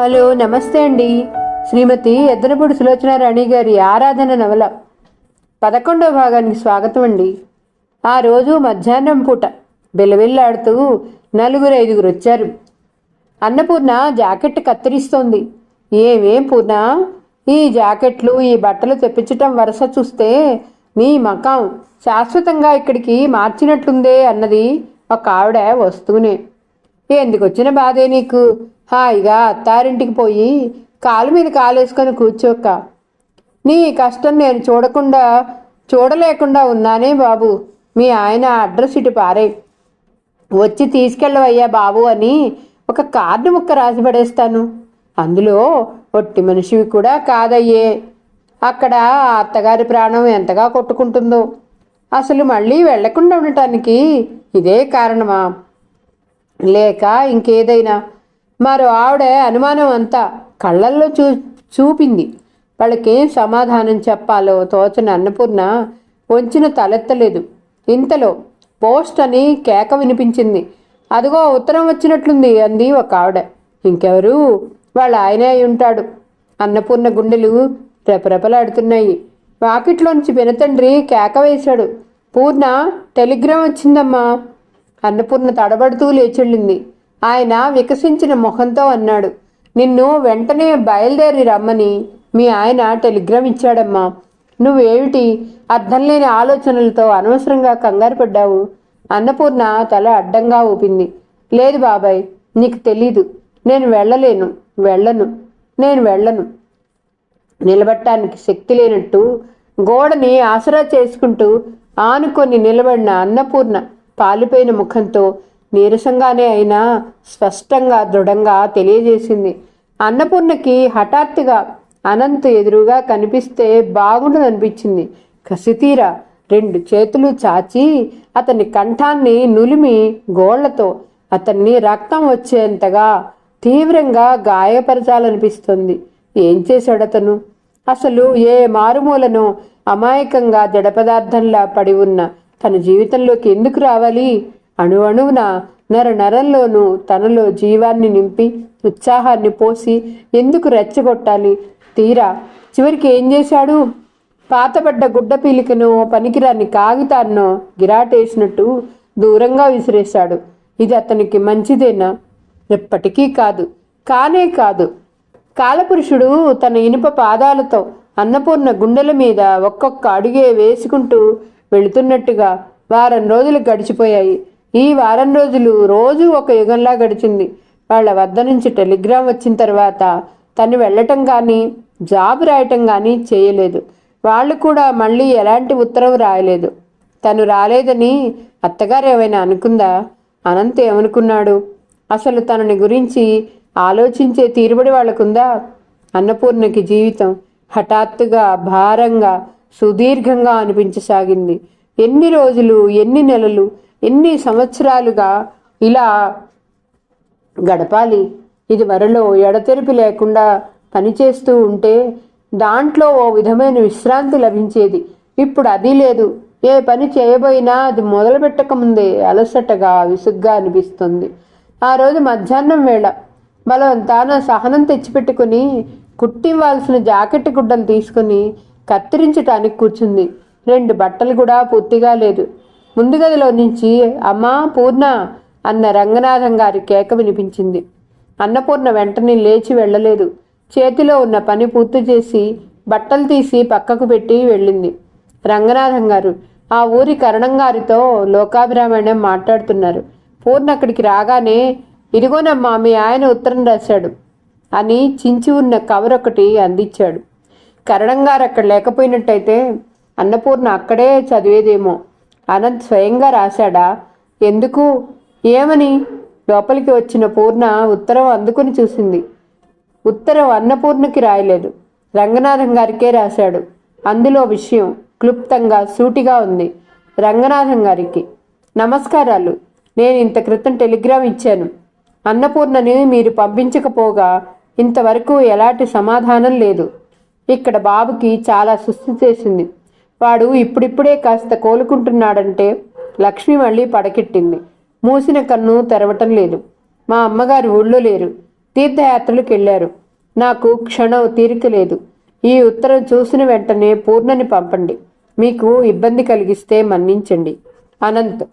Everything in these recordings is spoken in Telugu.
హలో నమస్తే అండి. శ్రీమతి ఎద్దనపూడి సులోచన రాణి గారి ఆరాధన నవల. పదకొండవ భాగానికి స్వాగతం అండి. ఆ రోజు మధ్యాహ్నం పూట బిల్లబిల్లాడుతూ నలుగురు ఐదుగురు వచ్చారు. అన్నపూర్ణ జాకెట్ కత్తిరిస్తోంది. ఏమేం పూర్ణ? ఈ జాకెట్లు ఈ బట్టలు తెప్పించటం వరుస చూస్తే నీ మకాం శాశ్వతంగా ఇక్కడికి మార్చినట్లుందే అన్నది ఒక ఆవిడ వస్తూనే ఎందుకు వచ్చిన బాధే నీకు? హాయిగా అత్తారింటికి పోయి కాలు మీద కాలేసుకొని కూర్చోక్క. నీ కష్టం నేను చూడకుండా చూడలేకుండా ఉన్నానే బాబు. మీ ఆయన అడ్రస్ ఇటు పారే. వచ్చి తీసుకెళ్ళవయ్యా బాబు అని ఒక కార్డు ముక్క రాసి పడేస్తాను. అందులో ఒట్టి మనిషివి కూడా కాదయ్యే. అక్కడ అత్తగారి ప్రాణం ఎంతగా కొట్టుకుంటుందో. అసలు మళ్ళీ వెళ్ళకుండా ఉండటానికి ఇదే కారణమా? లేక ఇంకేదైనా? మరో ఆవిడ అనుమానం అంతా కళ్ళల్లో చూ చూపింది. వాళ్ళకేం సమాధానం చెప్పాలో తోచని అన్నపూర్ణ వంచిన తలెత్తలేదు. ఇంతలో పోస్ట్ అని కేక వినిపించింది. అదిగో ఉత్తరం వచ్చినట్లుంది అంది ఒక ఆవిడ. ఇంకెవరు? వాళ్ళ ఆయనే అయి ఉంటాడు. అన్నపూర్ణ గుండెలు రెపరెపలాడుతున్నాయి. వాకిట్లోంచి వినతండ్రి కేక వేశాడు. పూర్ణ టెలిగ్రామ్ వచ్చిందమ్మా. అన్నపూర్ణ తడబడుతూ లేచెళ్ళింది. ఆయన వికసించిన మొహంతో అన్నాడు నిన్ను వెంటనే బయలుదేరి రమ్మని మీ ఆయన టెలిగ్రామ్ ఇచ్చాడమ్మా. నువ్వేమిటి అర్థం లేని ఆలోచనలతో అనవసరంగా కంగారు పడ్డావు? అన్నపూర్ణ తల అడ్డంగా ఊపింది. లేదు బాబాయ్ నీకు తెలీదు. నేను వెళ్ళలేను వెళ్ళను నేను వెళ్ళను. నిలబట్టానికి శక్తి లేనట్టు గోడని ఆసరా చేసుకుంటూ ఆనుకొని నిలబడిన అన్నపూర్ణ పాలిపోయిన ముఖంతో నీరసంగానే అయినా స్పష్టంగా దృఢంగా తెలియజేసింది. అన్నపూర్ణకి హఠాత్తుగా అనంత్ ఎదురుగా కనిపిస్తే బాగుండదనిపించింది. కసితీరా రెండు చేతులు చాచి అతని కంఠాన్ని నులిమి గోళ్ళతో అతన్ని రక్తం వచ్చేంతగా తీవ్రంగా గాయపరచాలనిపిస్తుంది. ఏం చేశాడు అతను అసలు ఏ మారుమూలను అమాయకంగా జడ పదార్థంలా పడి ఉన్న తన జీవితంలోకి ఎందుకు రావాలి? అణువణువున నర నరంలోనూ తనలో జీవాన్ని నింపి ఉత్సాహాన్ని పోసి ఎందుకు రెచ్చగొట్టాలి? తీరా చివరికి ఏం చేశాడు? పాతబడ్డ గుడ్డ పీలికనో పనికిరాని కాగితాన్నో గిరాటేసినట్టు దూరంగా విసిరేశాడు. ఇది అతనికి మంచిదేనా? ఎప్పటికీ కాదు. కానే కాదు. కాలపురుషుడు తన ఇనుప పాదాలతో అన్నపూర్ణ గుండెల మీద ఒక్కొక్క అడుగే వేసుకుంటూ వెళుతున్నట్టుగా వారం రోజులు గడిచిపోయాయి. ఈ వారం రోజులు రోజు ఒక యుగంలా గడిచింది. వాళ్ళ వద్ద నుంచి టెలిగ్రామ్ వచ్చిన తర్వాత తను వెళ్ళటం కానీ జాబ్ రాయటం కానీ చేయలేదు. వాళ్ళు కూడా మళ్ళీ ఎలాంటి ఉత్తరం రాయలేదు. తను రాలేదని అత్తగారు ఏమైనా అనుకుందా? అనంత్ ఏమనుకున్నాడు? అసలు తనని గురించి ఆలోచించే తీరుబడి వాళ్ళకుందా? అన్నపూర్ణకి జీవితం హఠాత్తుగా భారంగా సుదీర్ఘంగా అనిపించసాగింది. ఎన్ని రోజులు ఎన్ని నెలలు ఎన్ని సంవత్సరాలుగా ఇలా గడపాలి? ఇది వరలో ఎడతెరిపి లేకుండా పనిచేస్తూ ఉంటే దాంట్లో ఓ విధమైన విశ్రాంతి లభించేది. ఇప్పుడు అది లేదు. ఏ పని చేయబోయినా అది మొదలుపెట్టకముందే అలసటగా విసుగ్గా అనిపిస్తుంది. ఆ రోజు మధ్యాహ్నం వేళ బలవంతాన సహనం తెచ్చిపెట్టుకుని కుట్టివ్వాల్సిన జాకెట్ గుడ్డలు తీసుకుని కత్తిరించటానికి కూర్చుంది. రెండు బట్టలు కూడా పూర్తిగా లేదు. ముందు గదిలో నుంచి అమ్మా పూర్ణ అన్న రంగనాథం గారి కేక వినిపించింది. అన్నపూర్ణ వెంటనే లేచి వెళ్ళలేదు. చేతిలో ఉన్న పని పూర్తి చేసి బట్టలు తీసి పక్కకు పెట్టి వెళ్ళింది. రంగనాథం గారు ఆ ఊరి కరణం గారితో లోకాభిరామాయణం మాట్లాడుతున్నారు. పూర్ణ అక్కడికి రాగానే ఇదిగోనమ్మా మీ ఆయన ఉత్తరం రాశాడు అని చించి ఉన్న కవర్ ఒకటి అందించాడు. కరణం గారు అక్కడ లేకపోయినట్టయితే అన్నపూర్ణ అక్కడే చదివేదేమో అనంత్ స్వయంగా రాశాడా? ఎందుకు? ఏమని? లోపలికి వచ్చిన పూర్ణ ఉత్తరం అందుకుని చూసింది. ఉత్తరం అన్నపూర్ణకి రాయలేదు. రంగనాథం గారికే రాశాడు. అందులో విషయం క్లుప్తంగా సూటిగా ఉంది. రంగనాథం గారికి నమస్కారాలు. నేను ఇంత క్రితం టెలిగ్రామ్ ఇచ్చాను. అన్నపూర్ణని మీరు పంపించకపోగా ఇంతవరకు ఎలాంటి సమాధానం లేదు. ఇక్కడ బాబుకి చాలా సుస్థి చేసింది. వాడు ఇప్పుడిప్పుడే కాస్త కోలుకుంటున్నాడంటే లక్ష్మి మళ్ళీ పడకెట్టింది మూసిన కన్ను తెరవటం లేదు. మా అమ్మగారు ఊళ్ళో లేరు. తీర్థయాత్రలకు వెళ్ళారు నాకు క్షణం తీరిక లేదు. ఈ ఉత్తరం చూసిన వెంటనే పూర్ణని పంపండి. మీకు ఇబ్బంది కలిగిస్తే మన్నించండి. అనంత్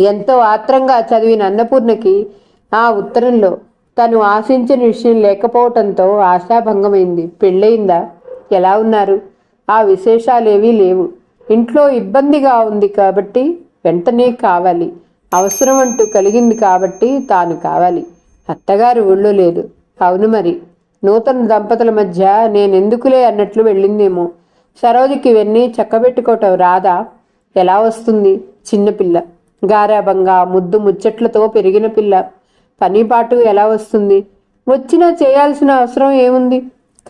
ఎంతో ఆత్రంగా చదివిన అన్నపూర్ణకి ఆ ఉత్తరంలో తను ఆశించిన విషయం లేకపోవటంతో ఆశాభంగమైంది. పెళ్ళయిందా? ఎలా ఉన్నారు? ఆ విశేషాలేవీ లేవు. ఇంట్లో ఇబ్బందిగా ఉంది కాబట్టి వెంటనే కావాలి. అవసరం అంటూ కలిగింది కాబట్టి తాను కావాలి. అత్తగారు ఊళ్ళో లేదు. అవును మరి. నూతన దంపతుల మధ్య నేనెందుకులే అన్నట్లు వెళ్ళిందేమో. సరోజికి ఇవన్నీ చక్కబెట్టుకోవటం రాదా? ఎలా వస్తుంది? చిన్నపిల్ల గారాభంగా ముద్దు ముచ్చట్లతో పెరిగిన పిల్ల. పనిపాటు ఎలా వస్తుంది? వచ్చినా చేయాల్సిన అవసరం ఏముంది?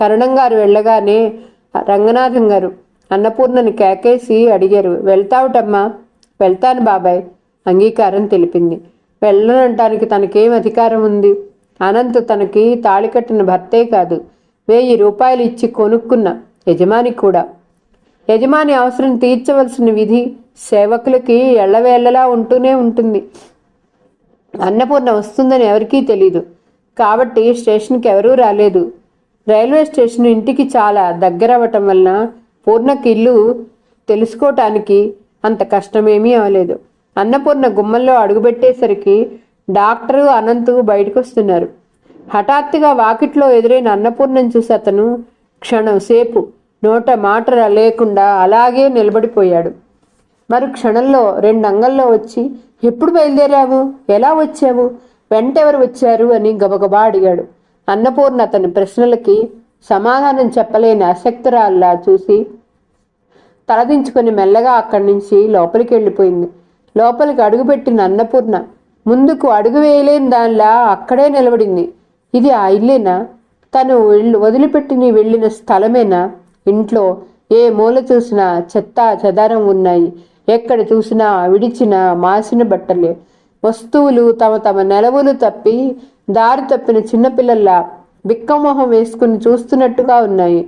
కరుణం గారు వెళ్ళగానే రంగనాథం గారు అన్నపూర్ణని కేకేసి అడిగారు వెళ్తావుటమ్మా? వెళ్తాను బాబాయ్ అంగీకారం తెలిపింది. వెళ్ళనంటానికి తనకేం అధికారం ఉంది? అనంత్ తనకి తాళి కట్టిన భర్తే కాదు. వెయ్యి రూపాయలు ఇచ్చి కొనుక్కున్న యజమాని కూడా. యజమాని అవసరం తీర్చవలసిన విధి సేవకులకి ఎల్లవేళ్ళలా ఉంటూనే ఉంటుంది. అన్నపూర్ణ వస్తుందని ఎవరికీ తెలీదు. కాబట్టి స్టేషన్కి ఎవరూ రాలేదు. రైల్వే స్టేషన్ ఇంటికి చాలా దగ్గర అవ్వటం వలన పూర్ణకి ఇల్లు తెలుసుకోవటానికి అంత కష్టమేమీ అవ్వలేదు. అన్నపూర్ణ గుమ్మంలో అడుగుపెట్టేసరికి డాక్టరు అనంతు బయటకు వస్తున్నారు హఠాత్తుగా వాకిట్లో ఎదురైన అన్నపూర్ణను చూసి అతను క్షణం సేపు నోట మాట లేకుండా అలాగే నిలబడిపోయాడు. మరి క్షణంలో రెండు అంగల్లో వచ్చి ఎప్పుడు బయలుదేరావు? ఎలా వచ్చావు? వెంటెవరు వచ్చారు? అని గబగబా అడిగాడు. అన్నపూర్ణ అతని ప్రశ్నలకి సమాధానం చెప్పలేని అశక్తురాల్లా చూసి తలదించుకొని మెల్లగా అక్కడి నుంచి లోపలికి వెళ్ళిపోయింది. లోపలికి అడుగుపెట్టిన అన్నపూర్ణ ముందుకు అడుగు వేయలేని దానిలా అక్కడే నిలబడింది. ఇది ఆ ఇల్లేనా? తను వెళ్ళి వదిలిపెట్టిని వెళ్ళిన స్థలమేనా? ఇంట్లో ఏ మూల చూసినా చెత్త చెదారం ఉన్నాయి. ఎక్కడ చూసినా విడిచిన మాసిన బట్టలే. వస్తువులు తమ తమ నెలవులు తప్పి దారి తప్పిన చిన్నపిల్లల్లా బిక్కమొహం వేసుకుని చూస్తున్నట్టుగా ఉన్నాయి.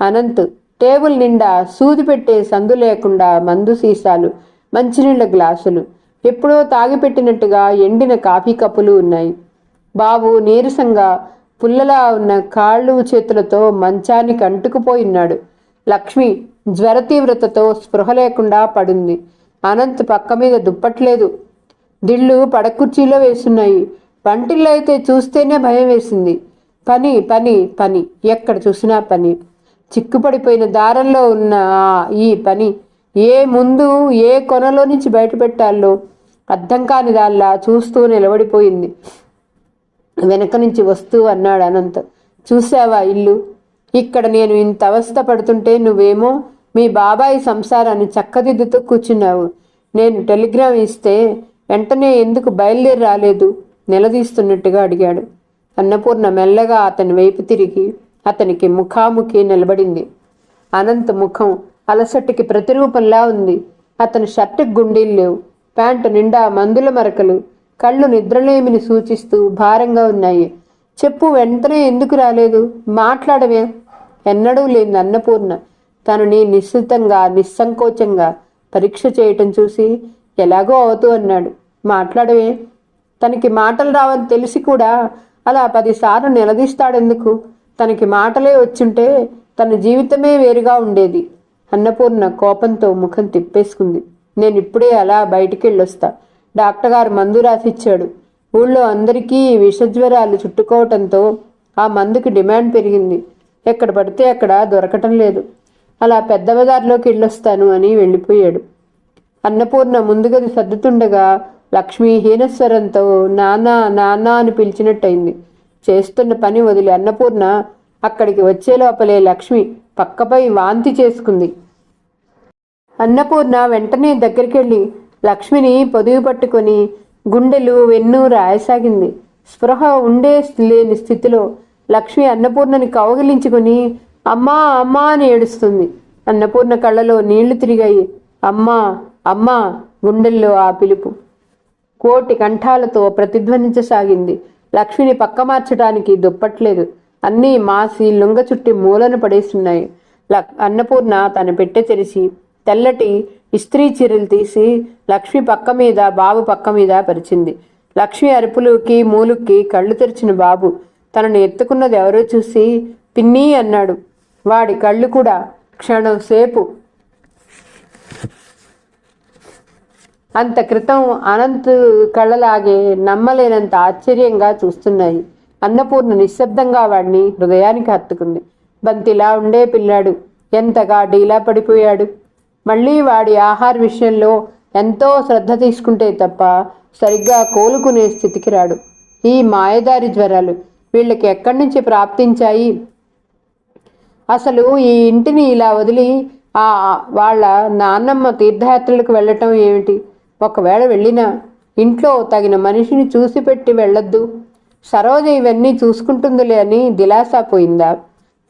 అనంత్ టేబుల్ నిండా సూది పెట్టే సందు లేకుండా మందు సీసాలు మంచినీళ్ళ గ్లాసులు ఎప్పుడో తాగిపెట్టినట్టుగా ఎండిన కాఫీ కప్పులు ఉన్నాయి. బాబు నీరసంగా పుల్లలా ఉన్న కాళ్ళు చేతులతో మంచానికి అంటుకుపోయిన్నాడు లక్ష్మి జ్వర తీవ్రతతో స్పృహ లేకుండా పడుంది. అనంత్ పక్క మీద దుప్పట్లేదు. దిళ్ళు పడకుర్చీలో వేసున్నాయి. వంటిల్లో అయితే చూస్తేనే భయం వేసింది. పని పని పని. ఎక్కడ చూసినా పని. చిక్కుపడిపోయిన దారంలో ఉన్న ఈ పని ఏ ముందు ఏ కొనలో నుంచి బయటపెట్టాలో అర్థం కాని దాల్లా చూస్తూ నిలబడిపోయింది. వెనక నుంచి వస్తూ అన్నాడు అనంత్. చూసావా ఇల్లు? ఇక్కడ నేను ఇంత అవస్థ పడుతుంటే నువ్వేమో మీ బాబాయి సంసారాన్ని చక్కదిద్దుతూ కూర్చున్నావు. నేను టెలిగ్రామ్ ఇస్తే వెంటనే ఎందుకు బయలుదేరి రాలేదు? నిలదీస్తున్నట్టుగా అడిగాడు. అన్నపూర్ణ మెల్లగా అతని వైపు తిరిగి అతనికి ముఖాముఖి నిలబడింది. అనంత్ ముఖం అలసటికి ప్రతిరూపంలా ఉంది. అతని షర్టుకు గుండీలు లేవు. ప్యాంటు నిండా మందుల మరకలు. కళ్ళు నిద్రలేమిని సూచిస్తూ భారంగా ఉన్నాయి. చెప్పు వెంటనే ఎందుకు రాలేదు? మాట్లాడవే. ఎన్నడూ లేని అన్నపూర్ణ తనని నిశ్చితంగా నిస్సంకోచంగా పరీక్ష చేయటం చూసి ఎలాగో అవుతూ అన్నాడు. మాట్లాడవే. తనకి మాటలు రావని తెలిసి కూడా అలా పదిసార్లు నిలదీస్తాడెందుకు? తనకి మాటలే వచ్చుంటే తన జీవితమే వేరుగా ఉండేది. అన్నపూర్ణ కోపంతో ముఖం తిప్పేసుకుంది. నేను ఇప్పుడే అలా బయటికి వెళ్ళొస్తా డాక్టర్ గారు మందు రాసిచ్చాడు. ఊళ్ళో అందరికీ విషజ్వరాలు చుట్టుకోవటంతో ఆ మందుకి డిమాండ్ పెరిగింది. ఎక్కడ పడితే అక్కడ దొరకటం లేదు. అలా పెద్ద బజార్లోకి వెళ్ళొస్తాను అని వెళ్ళిపోయాడు. అన్నపూర్ణ ముందుగది సర్దుతుండగా లక్ష్మి హీనస్వరంతో నానా నానా అని పిలిచినట్టయింది. చేస్తున్న పని వదిలి అన్నపూర్ణ అక్కడికి వచ్చే లోపలే లక్ష్మి పక్కపై వాంతి చేసుకుంది. అన్నపూర్ణ వెంటనే దగ్గరికెళ్ళి లక్ష్మిని పొదుగు పట్టుకొని గుండెలు వెన్ను రాయసాగింది. స్పృహ ఉండే లేని స్థితిలో లక్ష్మి అన్నపూర్ణని కౌగిలించుకొని అమ్మా అమ్మా అని ఏడుస్తుంది. అన్నపూర్ణ కళ్ళలో నీళ్ళు తిరిగాయి. అమ్మా అమ్మా గుండెల్లో ఆ పిలుపు. కోటి కంఠాలతో ప్రతిధ్వనించసాగింది. లక్ష్మిని పక్క మార్చడానికి దుప్పట్లేదు. అన్నీ మాసి లుంగ చుట్టి మూలను పడేస్తున్నాయి. లక్ అన్నపూర్ణ తన పెట్టె తెరిచి తెల్లటి ఇస్త్రీ చీరలు తీసి లక్ష్మి పక్క మీద బాబు పక్క మీద పరిచింది. లక్ష్మి అరుపులుకి మూలుక్కి కళ్ళు తెరిచిన బాబు తనను ఎత్తుకున్నది ఎవరో చూసి పిన్ని అన్నాడు. వాడి కళ్ళు కూడా క్షణం సేపు అంత క్రితం అనంత్ కళ్ళలాగే నమ్మలేనంత ఆశ్చర్యంగా చూస్తున్నాయి. అన్నపూర్ణ నిశ్శబ్దంగా వాడిని హృదయానికి హత్తుకుంది. బంతిలా ఉండే పిల్లాడు ఎంతగా డీలా పడిపోయాడు. మళ్ళీ వాడి ఆహార విషయంలో ఎంతో శ్రద్ధ తీసుకుంటే తప్ప సరిగ్గా కోలుకునే స్థితికి రాడు. ఈ మాయదారి జ్వరాలు వీళ్ళకి ఎక్కడి నుంచి ప్రాప్తించాయి? అసలు ఈ ఇంటిని ఇలా వదిలి ఆ వాళ్ళ నాన్నమ్మ తీర్థయాత్రలకు వెళ్ళటం ఏమిటి? ఒకవేళ వెళ్ళినా ఇంట్లో తగిన మనిషిని చూసి పెట్టి వెళ్ళొద్దు. సరోజ ఇవన్నీ చూసుకుంటుందిలే అని దిలాసా పోయిందా.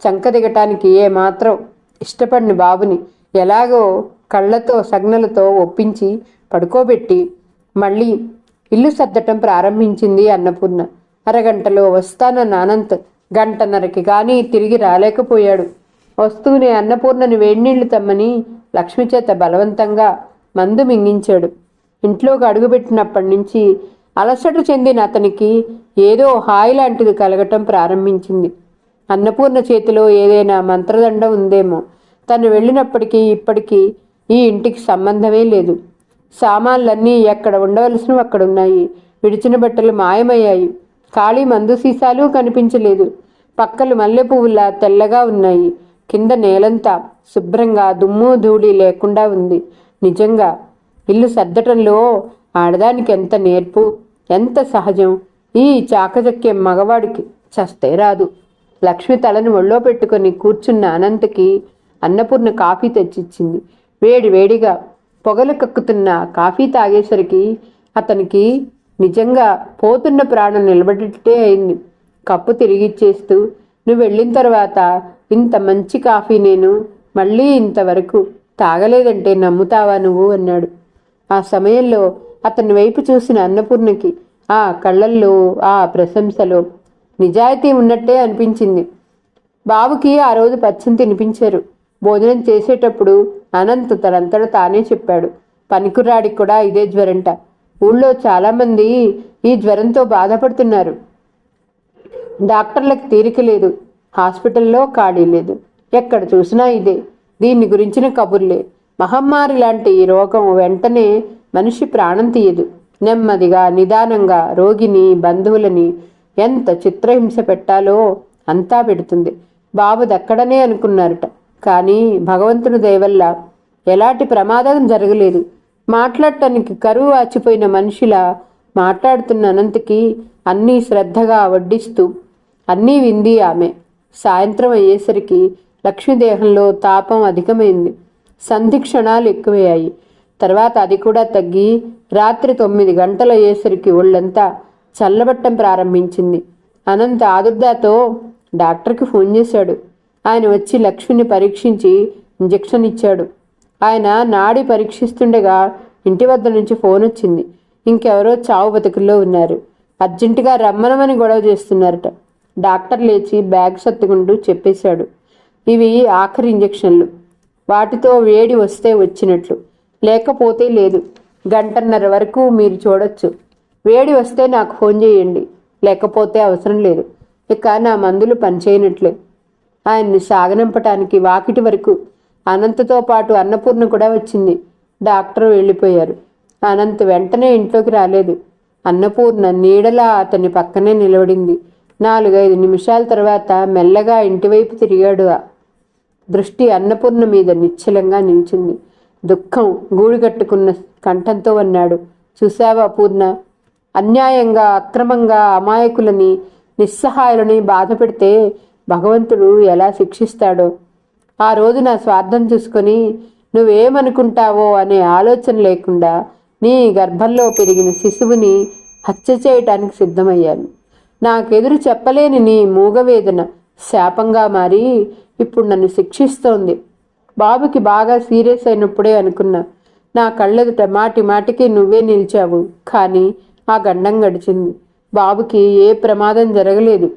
చంక దిగటానికి ఏమాత్రం ఇష్టపడిన బాబుని ఎలాగో కళ్ళతో సగ్నలతో ఒప్పించి పడుకోబెట్టి మళ్ళీ ఇల్లు సర్దటం ప్రారంభించింది అన్నపూర్ణ. అరగంటలో వస్తానన్న అనంత్ గంటన్నరకి కానీ తిరిగి రాలేకపోయాడు. వస్తూనే అన్నపూర్ణని వేడినీళ్ళు తమ్మని లక్ష్మి చేత బలవంతంగా మందు మింగించాడు. ఇంట్లోకి అడుగుపెట్టినప్పటి నుంచి అలసట చెందిన అతనికి ఏదో హాయి లాంటిది కలగటం ప్రారంభించింది. అన్నపూర్ణ చేతిలో ఏదైనా మంత్రదండం ఉందేమో. తను వెళ్ళినప్పటికీ ఇప్పటికీ ఈ ఇంటికి సంబంధమే లేదు. సామాన్లన్నీ ఎక్కడ ఉండవలసినవి అక్కడ ఉన్నాయి విడిచిన బట్టలు మాయమయ్యాయి. ఖాళీ మందు సీసాలు కనిపించలేదు. పక్కలు మల్లె పువ్వులా తెల్లగా ఉన్నాయి. కింద నేలంతా శుభ్రంగా దుమ్ము ధూళి లేకుండా ఉంది. నిజంగా ఇల్లు సర్దటంలో ఆడదానికి ఎంత నేర్పు ఎంత సహజం? ఈ చాకచక్యం మగవాడికి చస్తే రాదు. లక్ష్మి తలను ఒళ్ళో పెట్టుకొని కూర్చున్న అనంతకి అన్నపూర్ణ కాఫీ తెచ్చిచ్చింది. వేడి వేడిగా పొగలు కక్కుతున్న కాఫీ తాగేసరికి అతనికి నిజంగా పోతున్న ప్రాణం నిలబడితే అయింది. కప్పు తిరిగిచ్చేస్తూ నువ్వు వెళ్ళిన తర్వాత ఇంత మంచి కాఫీ నేను మళ్ళీ ఇంతవరకు తాగలేదంటే నమ్ముతావా నువ్వు? అన్నాడు. ఆ సమయంలో అతని వైపు చూసిన అన్నపూర్ణకి ఆ కళ్ళల్లో ఆ ప్రశంసలో నిజాయితీ ఉన్నట్టే అనిపించింది. బాబుకి ఆ రోజు పచ్చని తినిపించారు భోజనం చేసేటప్పుడు అనంత్ తనంతట తానే చెప్పాడు పనికిరాడికి కూడా ఇదే జ్వరంట. ఊళ్ళో చాలామంది ఈ జ్వరంతో బాధపడుతున్నారు. డాక్టర్లకు తీరిక లేదు. హాస్పిటల్లో ఖాళీ లేదు. ఎక్కడ చూసినా ఇదే. దీన్ని గురించిన కబుర్లే. మహమ్మారి లాంటి ఈ రోగం వెంటనే మనిషి ప్రాణం తీయదు. నెమ్మదిగా నిదానంగా రోగిని బంధువులని ఎంత చిత్రహింస పెట్టాలో అంతా పెడుతుంది. బాబు దక్కడనే అనుకున్నారట. కానీ భగవంతుని దయవల్ల ఎలాంటి ప్రమాదం జరగలేదు. మాట్లాడటానికి కరువు ఆచిపోయిన మనిషిలా మాట్లాడుతున్న అనంతకి అన్నీ శ్రద్ధగా వడ్డిస్తూ అన్నీ వింది ఆమె. సాయంత్రం అయ్యేసరికి లక్ష్మీదేహంలో తాపం అధికమైంది. సంధి క్షణాలు ఎక్కువయ్యాయి. తర్వాత అది కూడా తగ్గి రాత్రి తొమ్మిది గంటల అయ్యేసరికి ఒళ్ళంతా చల్లబట్టం ప్రారంభించింది. అనంత ఆదుర్దాతో డాక్టర్కి ఫోన్ చేశాడు. ఆయన వచ్చి లక్ష్మిని పరీక్షించి ఇంజెక్షన్ ఇచ్చాడు. ఆయన నాడి పరీక్షిస్తుండగా ఇంటి వద్ద నుంచి ఫోన్ వచ్చింది. ఇంకెవరో చావు బతుకుల్లో ఉన్నారు. అర్జెంటుగా రమ్మనమని గొడవ చేస్తున్నారట. డాక్టర్ లేచి బ్యాగ్ సత్తుకుంటూ చెప్పేశాడు. ఇవి ఆఖరి ఇంజెక్షన్లు. వాటితో వేడి వస్తే వచ్చినట్లు. లేకపోతే లేదు. గంటన్నర వరకు మీరు చూడొచ్చు. వేడి వస్తే నాకు ఫోన్ చేయండి. లేకపోతే అవసరం లేదు. ఇక నా మందులు పనిచేయనట్లే. ఆయన్ని సాగనంపటానికి వాకిటి వరకు అనంతతో పాటు అన్నపూర్ణ కూడా వచ్చింది. డాక్టర్ వెళ్ళిపోయారు. అనంత్ వెంటనే ఇంట్లోకి రాలేదు. అన్నపూర్ణ నీడలా అతని పక్కనే నిలబడింది. నాలుగైదు నిమిషాల తర్వాత మెల్లగా ఇంటివైపు తిరిగాడు దృష్టి అన్నపూర్ణ మీద నిశ్చలంగా నిలిచింది దుఃఖం గూడుగట్టుకున్న కంఠంతో అన్నాడు. చూశావా పూర్ణ? అన్యాయంగా అక్రమంగా అమాయకులని నిస్సహాయులని బాధ పెడితే భగవంతుడు ఎలా శిక్షిస్తాడో? ఆ రోజు నా స్వార్థం చూసుకొని నువ్వేమనుకుంటావో అనే ఆలోచన లేకుండా నీ గర్భంలో పెరిగిన శిశువుని హత్య చేయటానికి సిద్ధమయ్యాను. నాకెదురు చెప్పలేని నీ మూగవేదన శాపంగా మారి ఇప్పుడు నన్ను శిక్షిస్తోంది. బాబుకి బాగా సీరియస్ అయినప్పుడే అనుకున్నా. నా కళ్ళెదుట మాటి మాటికి నువ్వే నిలిచావు. కానీ ఆ గండం గడిచింది. బాబుకి ఏ ప్రమాదం జరగలేదు.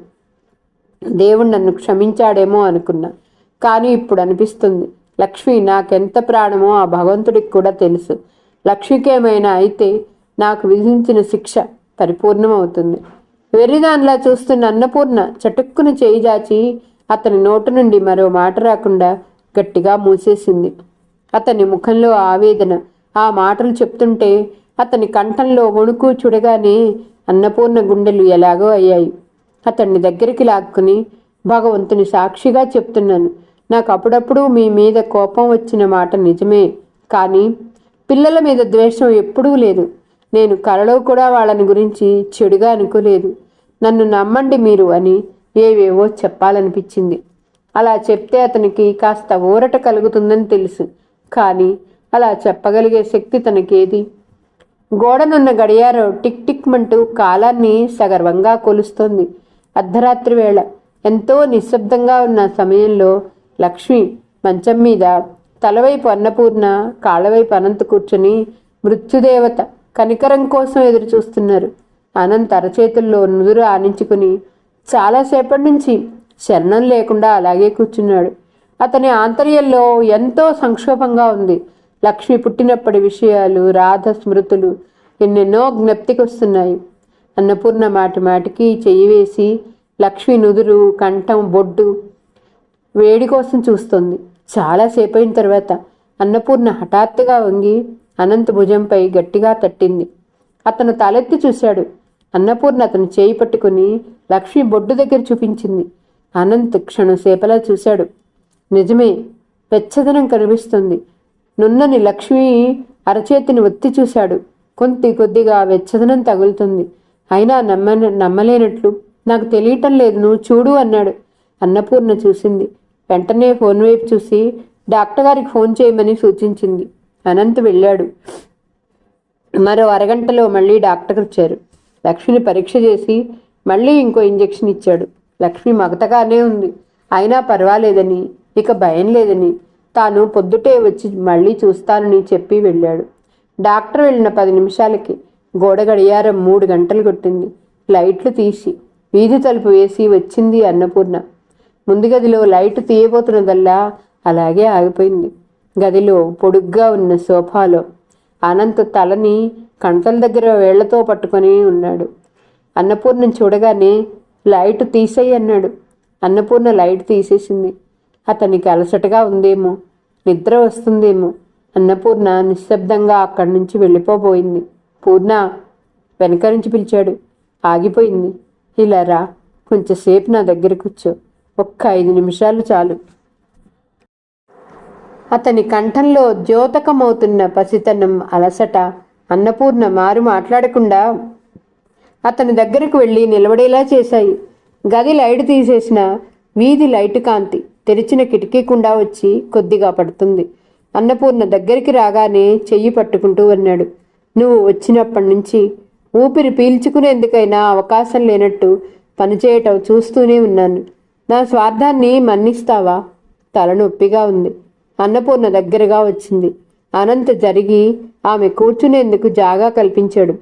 దేవుడు నన్ను క్షమించాడేమో అనుకున్నా. కానీ ఇప్పుడు అనిపిస్తుంది. లక్ష్మి నాకెంత ప్రాణమో ఆ భగవంతుడికి కూడా తెలుసు. లక్ష్మికేమైనా అయితే నాకు విధించిన శిక్ష పరిపూర్ణమవుతుంది. వెర్రిదానిలా చూస్తున్న అన్నపూర్ణ చటుక్కున చేయి జాచి అతని నోటు నుండి మరో మాట రాకుండా గట్టిగా మూసేసింది. అతని ముఖంలో ఆవేదన. ఆ మాటలు చెప్తుంటే అతని కంఠంలో వణుకు చూడగానే అన్నపూర్ణ గుండెలు ఎలాగో అయ్యాయి. అతన్ని దగ్గరికి లాక్కుని భగవంతుని సాక్షిగా చెప్తున్నాను. నాకు అప్పుడప్పుడు మీ మీద కోపం వచ్చిన మాట నిజమే. కానీ పిల్లల మీద ద్వేషం ఎప్పుడూ లేదు. నేను కలలో కూడా వాళ్ళని గురించి చెడుగా అనుకోలేదు. నన్ను నమ్మండి మీరు అని ఏవేవో చెప్పాలనిపించింది. అలా చెప్తే అతనికి కాస్త ఊరట కలుగుతుందని తెలుసు. కానీ అలా చెప్పగలిగే శక్తి తనకేది? గోడనున్న గడియారం టిక్ టిక్ మంటూ కాలాన్ని సగర్వంగా కొలుస్తోంది. అర్ధరాత్రి వేళ ఎంతో నిశ్శబ్దంగా ఉన్న సమయంలో లక్ష్మి మంచం మీద తలవైపు అన్నపూర్ణ కాళ్ళవైపు అనంత కూర్చుని మృత్యుదేవత కనికరం కోసం ఎదురు చూస్తున్నారు అనంత్ అరచేతుల్లో నుదురు ఆనించుకుని చాలాసేపటి నుంచి శరణం లేకుండా అలాగే కూర్చున్నాడు. అతని ఆంతర్యంలో ఎంతో సంక్షోభంగా ఉంది. లక్ష్మి పుట్టినప్పటి విషయాలు రాధ స్మృతులు ఎన్నెన్నో జ్ఞప్తికొస్తున్నాయి అన్నపూర్ణ మాటి మాటికి చెయ్యి వేసి లక్ష్మి నుదురు కంఠం బొడ్డు వేడి కోసం చూస్తుంది. చాలాసేపు అయిన తర్వాత అన్నపూర్ణ హఠాత్తుగా వంగి అనంత భుజంపై గట్టిగా తట్టింది. అతను తలెత్తి చూశాడు. అన్నపూర్ణ అతను చేయి పట్టుకుని లక్ష్మి బొడ్డు దగ్గర చూపించింది. అనంత్ క్షణసేపలా చూశాడు. నిజమే వెచ్చదనం కనిపిస్తుంది. నున్నని లక్ష్మి అరచేతిని ఒత్తి చూశాడు. కొద్ది కొద్దిగా వెచ్చదనం తగులుతుంది. అయినా నమ్మ నమ్మలేనట్లు నాకు తెలియటం లేదు నువ్వు చూడు అన్నాడు. అన్నపూర్ణ చూసింది. వెంటనే ఫోన్ వైపు చూసి డాక్టర్ గారికి ఫోన్ చేయమని సూచించింది. అనంత్ వెళ్ళాడు. మరో అరగంటలో మళ్ళీ డాక్టర్ వచ్చారు లక్ష్మిని పరీక్ష చేసి మళ్ళీ ఇంకో ఇంజెక్షన్ ఇచ్చాడు. లక్ష్మి మగతగానే ఉంది. అయినా పర్వాలేదని ఇక భయం లేదని తాను పొద్దుటే వచ్చి మళ్ళీ చూస్తానని చెప్పి వెళ్ళాడు. డాక్టర్ వెళ్ళిన పది నిమిషాలకి గోడ గడియారం మూడు గంటలు కొట్టింది. లైట్లు తీసి వీధి తలుపు వేసి వచ్చింది అన్నపూర్ణ. ముందు గదిలో లైట్ తీయబోతున్నదల్లా అలాగే ఆగిపోయింది. గదిలో పొడుగ్గా ఉన్న సోఫాలో అనంత్ తలని కంటల దగ్గర వేళ్ళతో పట్టుకొని ఉన్నాడు. అన్నపూర్ణను చూడగానే లైట్ తీసేయి అన్నాడు. అన్నపూర్ణ లైట్ తీసేసింది. అతనికి అలసటగా ఉందేమో నిద్ర వస్తుందేమో అన్నపూర్ణ నిశ్శబ్దంగా అక్కడి నుంచి వెళ్ళిపోబోయింది. పూర్ణ వెనక నుంచి పిలిచాడు. ఆగిపోయింది. ఇలా రా. కొంచెంసేపు నా దగ్గర కూర్చో. ఒక్క ఐదు నిమిషాలు చాలు. అతని కంఠంలో ద్యోతకమవుతున్న పసితనం అలసట అన్నపూర్ణ మారు మాట్లాడకుండా అతని దగ్గరకు వెళ్ళి నిలబడేలా చేశాయి. గది లైట్ తీసేసిన వీధి లైటు కాంతి తెరిచిన కిటికీ కుండా వచ్చి కొద్దిగా పడుతుంది. అన్నపూర్ణ దగ్గరికి రాగానే చెయ్యి పట్టుకుంటూ అన్నాడు. నువ్వు వచ్చినప్పటి నుంచి ఊపిరి పీల్చుకునేందుకైనా అవకాశం లేనట్టు పనిచేయటం చూస్తూనే ఉన్నాను. నా స్వార్థాన్ని మన్నిస్తావా? తలనొప్పిగా ఉంది. అన్నపూర్ణ దగ్గరగా వచ్చింది. అనంత జరిగి ఆమె కూర్చునేందుకు జాగా కల్పించాడు.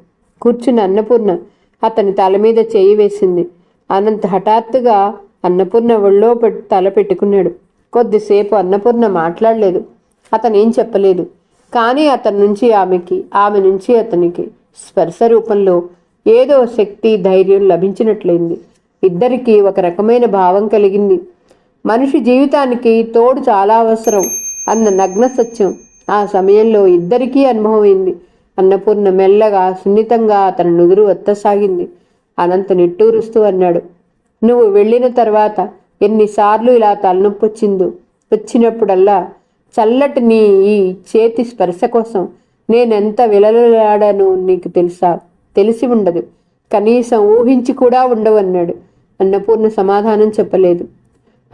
కూర్చున్న అన్నపూర్ణ అతని తల మీద చేయి వేసింది. అనంత్ హఠాత్తుగా అన్నపూర్ణ ఒళ్ళో తల పెట్టుకున్నాడు. కొద్దిసేపు అన్నపూర్ణ మాట్లాడలేదు. అతనేం చెప్పలేదు. కానీ అతని నుంచి ఆమెకి ఆమె నుంచి అతనికి స్పర్శ రూపంలో ఏదో శక్తి ధైర్యం లభించినట్లయింది. ఇద్దరికీ ఒక రకమైన భావం కలిగింది. మనిషి జీవితానికి తోడు చాలా అవసరం అన్న నగ్న సత్యం ఆ సమయంలో ఇద్దరికీ అనుభవమైంది అన్నపూర్ణ మెల్లగా సున్నితంగా అతని నుదురు వత్తసాగింది. అనంత నిట్టూరుస్తూ అన్నాడు నువ్వు వెళ్ళిన తర్వాత ఎన్నిసార్లు ఇలా తలనొప్పి వచ్చిందో వచ్చినప్పుడల్లా చల్లటి నీ ఈ చేతి స్పర్శ కోసం నేనెంత విలలాడానో నీకు తెలుసా? తెలిసి ఉండదు. కనీసం ఊహించి కూడా ఉండవన్నాడు. అన్నపూర్ణ సమాధానం చెప్పలేదు.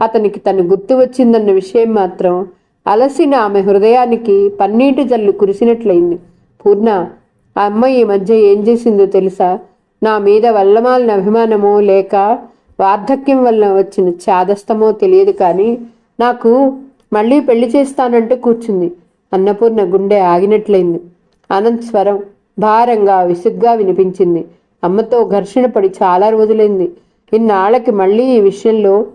అతనికి తను గుర్తు వచ్చిందన్న విషయం మాత్రం అలసిన ఆమె హృదయానికి పన్నీటి జల్లు కురిసినట్లయింది. పూర్ణ ఆ అమ్మాయి ఈ మధ్య ఏం చేసిందో తెలుసా? నా మీద వల్లమాలిన అభిమానమో లేక వార్ధక్యం వల్ల వచ్చిన చాదస్తమో తెలియదు కానీ నాకు మళ్ళీ పెళ్ళి చేస్తానంటూ కూర్చుంది. అన్నపూర్ణ గుండె ఆగినట్లయింది. అనంత్ స్వరం భారంగా విసుగ్గా వినిపించింది. అమ్మతో ఘర్షణ పడి చాలా రోజులైంది. ఇన్నాళ్ళకి మళ్ళీ ఈ విషయంలో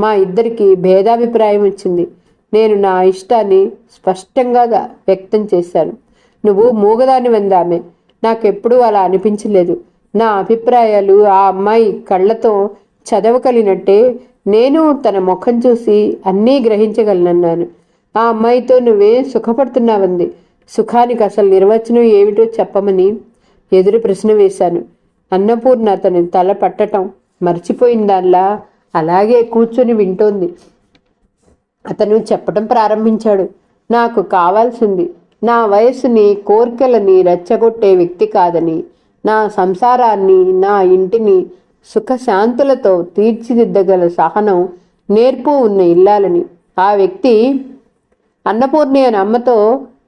మా ఇద్దరికి భేదాభిప్రాయం వచ్చింది. నేను నా ఇష్టాన్ని స్పష్టంగా వ్యక్తం చేశాను. నువ్వు మూగదాని వెందామే నాకెప్పుడూ అలా అనిపించలేదు. నా అభిప్రాయాలు ఆ అమ్మాయి కళ్ళతో చదవగలిగినట్టే నేను తన ముఖం చూసి అన్నీ గ్రహించగలనన్నాను. ఆ అమ్మాయితో నువ్వే సుఖపడుతున్నావంది. సుఖానికి అసలు నిర్వచనం ఏమిటో చెప్పమని ఎదురు ప్రశ్న వేశాను. అన్నపూర్ణ అతని తల పట్టటం మర్చిపోయిందాల్లా అలాగే కూర్చొని వింటోంది. అతను చెప్పడం ప్రారంభించాడు. నాకు కావాల్సింది నా వయసుని కోర్కెలని రెచ్చగొట్టే వ్యక్తి కాదని నా సంసారాన్ని నా ఇంటిని సుఖశాంతులతో తీర్చిదిద్దగల సహనం నేర్పు ఉన్న ఇల్లాలని. ఆ వ్యక్తి అన్నపూర్ణి అని అమ్మతో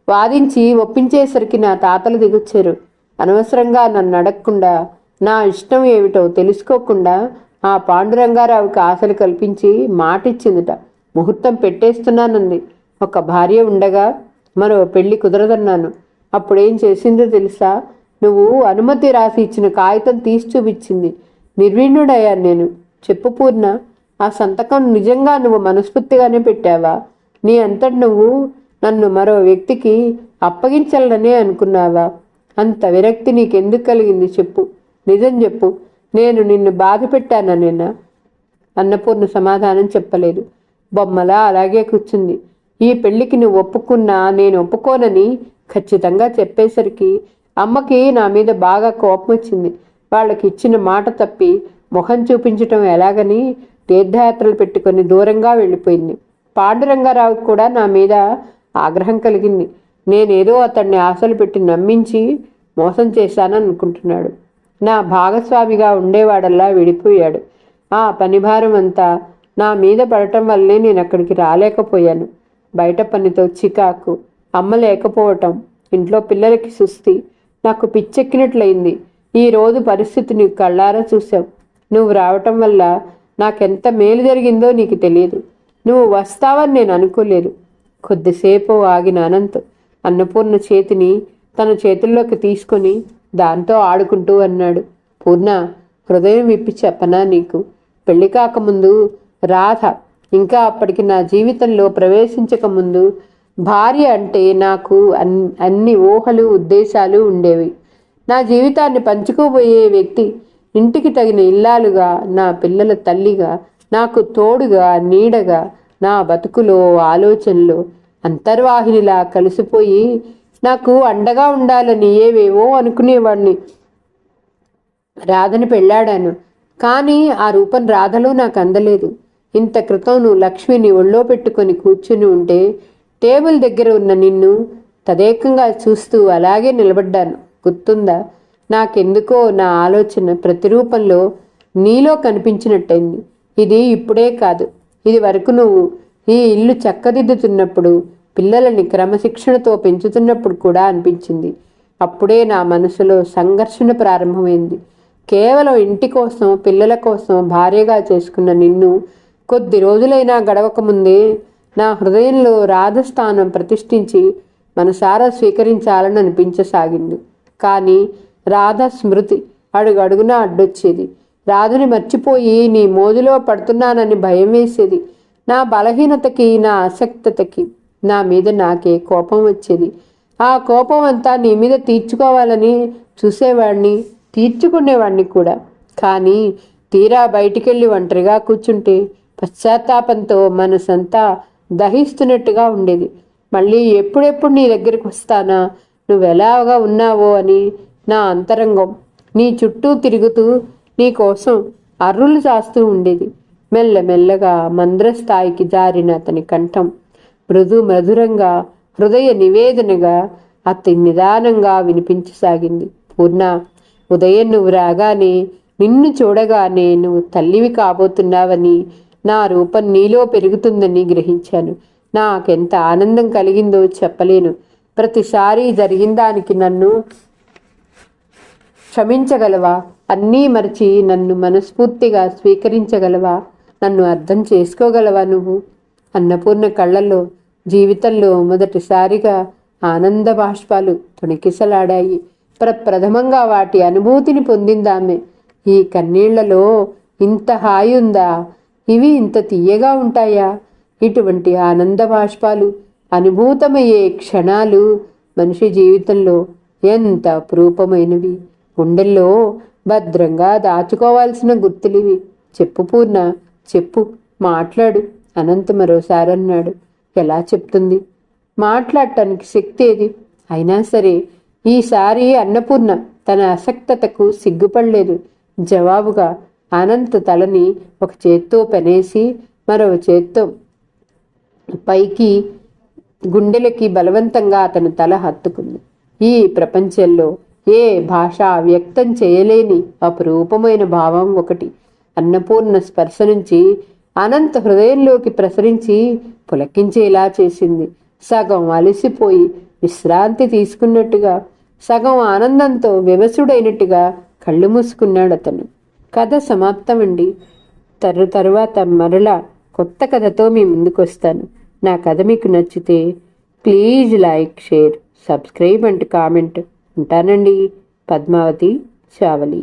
వాదించి ఒప్పించేసరికి నా తాతలు దిగొచ్చారు. అనవసరంగా నన్ను అడగకుండా నా ఇష్టం ఏమిటో తెలుసుకోకుండా ఆ పాండురంగారావుకి ఆశలు కల్పించి మాటిచ్చిందిట. ముహూర్తం పెట్టేస్తున్నానంది. ఒక భార్య ఉండగా మరో పెళ్ళి కుదరదన్నాను. అప్పుడేం చేసిందో తెలుసా? నువ్వు అనుమతి రాసి ఇచ్చిన కాగితం తీసి చూపించింది. నిర్వీణుడయ్యాను నేను. చెప్పు పూర్ణ ఆ సంతకం నిజంగా నువ్వు మనస్ఫూర్తిగానే పెట్టావా? నీ అంతటి నువ్వు నన్ను మరో వ్యక్తికి అప్పగించాలనే అనుకున్నావా? అంత విరక్తి నీకెందుకు కలిగింది చెప్పు. నిజం చెప్పు. నేను నిన్ను బాధ పెట్టానా నిన్న అన్నపూర్ణ సమాధానం చెప్పలేదు. బొమ్మలా అలాగే కూర్చుంది. ఈ పెళ్ళికి నువ్వు ఒప్పుకున్నా నేను ఒప్పుకోనని ఖచ్చితంగా చెప్పేసరికి అమ్మకి నా మీద బాగా కోపం వచ్చింది. వాళ్ళకి ఇచ్చిన మాట తప్పి ముఖం చూపించటం ఎలాగని తీర్థయాత్రలు పెట్టుకొని దూరంగా వెళ్ళిపోయింది. పాండురంగారావు కూడా నా మీద ఆగ్రహం కలిగింది. నేనేదో అతన్ని ఆశలు పెట్టి నమ్మించి మోసం చేశానని అనుకుంటున్నాడు నా భాగస్వామిగా ఉండేవాడల్లా విడిపోయాడు. ఆ పనిభారం అంతా నా మీద పడటం వల్లే నేను అక్కడికి రాలేకపోయాను. బయట పనితో చికాకు అమ్మ లేకపోవటం ఇంట్లో పిల్లలకి సుస్థి నాకు పిచ్చెక్కినట్లయింది. ఈ రోజు పరిస్థితిని కళ్ళారా చూసావు నువ్వు రావటం వల్ల నాకెంత మేలు జరిగిందో నీకు తెలియదు నువ్వు వస్తావని నేను అనుకోలేదు. కొద్దిసేపు ఆగిన అనంత్ అన్నపూర్ణ చేతిని తన చేతుల్లోకి తీసుకొని దాంతో ఆడుకుంటూ అన్నాడు. పూర్ణ హృదయం విప్పి చెప్పనా నీకు? పెళ్ళి కాకముందు రాధ ఇంకా అప్పటికి నా జీవితంలో ప్రవేశించక ముందు భార్య అంటే నాకు అన్ అన్ని ఊహలు ఉద్దేశాలు ఉండేవి. నా జీవితాన్ని పంచుకోబోయే వ్యక్తి ఇంటికి తగిన ఇల్లాలుగా నా పిల్లల తల్లిగా నాకు తోడుగా నీడగా నా బతుకులో ఆలోచనలో అంతర్వాహినిలా కలిసిపోయి నాకు అండగా ఉండాలని ఏవేవో అనుకునేవాడిని రాధని పెళ్ళాడాను. కానీ ఆ రూపం రాధలో నాకు అందలేదు. ఇంత క్రితం నువ్వు లక్ష్మిని ఒళ్ళో పెట్టుకొని కూర్చుని ఉంటే టేబుల్ దగ్గర ఉన్న నిన్ను తదేకంగా చూస్తూ అలాగే నిలబడ్డాను. గుర్తుందా? నాకెందుకో నా ఆలోచన ప్రతిరూపంలో నీలో కనిపించినట్టయింది. ఇది ఇప్పుడే కాదు. ఇది వరకు నువ్వు ఈ ఇల్లు చక్కదిద్దుతున్నప్పుడు పిల్లలని క్రమశిక్షణతో పెంచుతున్నప్పుడు కూడా అనిపించింది. అప్పుడే నా మనసులో సంఘర్షణ ప్రారంభమైంది. కేవలం ఇంటి కోసం పిల్లల కోసం భార్యగా చేసుకున్న నిన్ను కొద్ది రోజులైనా గడవక ముందే నా హృదయంలో రాధస్థానం ప్రతిష్ఠించి మనసారా స్వీకరించాలని అనిపించసాగింది. కానీ రాధ స్మృతి అడుగు అడుగున అడ్డొచ్చేది. రాధని మర్చిపోయి నీ మోజులో పడుతున్నానని భయం వేసేది. నా బలహీనతకి నా అసక్తతకి నా మీద నాకే కోపం వచ్చేది. ఆ కోపం అంతా నీ మీద తీర్చుకోవాలని చూసేవాడిని తీర్చుకునేవాడిని కూడా. కానీ తీరా బయటికెళ్ళి ఒంటరిగా కూర్చుంటే పశ్చాత్తాపంతో మనసంతా దహిస్తున్నట్టుగా ఉండేది. మళ్ళీ ఎప్పుడెప్పుడు నీ దగ్గరికి వస్తానా? నువ్వెలాగా ఉన్నావో అని నా అంతరంగం. నీ చుట్టూ తిరుగుతూ నీ కోసం అర్రులు చాస్తూ ఉండేది. మెల్లమెల్లగా మంద్రస్థాయికి జారిన అతని కంఠం మృదు మధురంగా హృదయ నివేదనగా అతి నిదానంగా వినిపించసాగింది. పూర్ణ ఉదయం నువ్వు రాగానే నిన్ను చూడగానే నువ్వు తల్లివి కాబోతున్నావని నా రూపం నీలో పెరుగుతుందని గ్రహించాను. నాకెంత ఆనందం కలిగిందో చెప్పలేను. ప్రతిసారి జరిగిన దానికి నన్ను క్షమించగలవా? అన్నీ మరిచి నన్ను మనస్ఫూర్తిగా స్వీకరించగలవా? నన్ను అర్థం చేసుకోగలవా నువ్వు? అన్నపూర్ణ కళ్ళల్లో జీవితంలో మొదటిసారిగా ఆనంద బాష్పాలు తొణికిసలాడాయి. ప్రప్రథమంగా వాటి అనుభూతిని పొందిందామె. ఈ కన్నీళ్ళలో ఇంత హాయి ఉందా? ఇవి ఇంత తీయగా ఉంటాయా? ఇటువంటి ఆనంద బాష్పాలు అనుభూతమయ్యే క్షణాలు మనిషి జీవితంలో ఎంత అపురూపమైనవి. గుండెల్లో భద్రంగా దాచుకోవాల్సిన గుర్తులివి. చెప్పు పూర్ణ చెప్పు మాట్లాడు అనంత మరోసారి అన్నాడు. ఎలా చెప్తుంది? మాట్లాడటానికి శక్తి ఏది? అయినా సరే ఈసారి అన్నపూర్ణ తన అసక్తతకు సిగ్గుపడలేదు. జవాబుగా అనంత్ తలని ఒక చేత్తో పెనేసి మరో చేత్తో పైకి గుండెలకి బలవంతంగా అతని తల హత్తుకుంది. ఈ ప్రపంచంలో ఏ భాష వ్యక్తం చేయలేని అపురూపమైన భావం ఒకటి. అన్నపూర్ణ స్పర్శ నుంచి అనంత హృదయంలోకి ప్రసరించి పులకించేలా చేసింది. సగం అలసిపోయి విశ్రాంతి తీసుకున్నట్టుగా సగం ఆనందంతో వివసుడైనట్టుగా కళ్ళు మూసుకున్నాడు అతను కథ సమాప్తమండి. తరు తరువాత మరలా కొత్త కథతో మీ ముందుకు వస్తాను నా కథ మీకు నచ్చితే please like share subscribe and comment ఉంటానండి. పద్మావతి చావలి.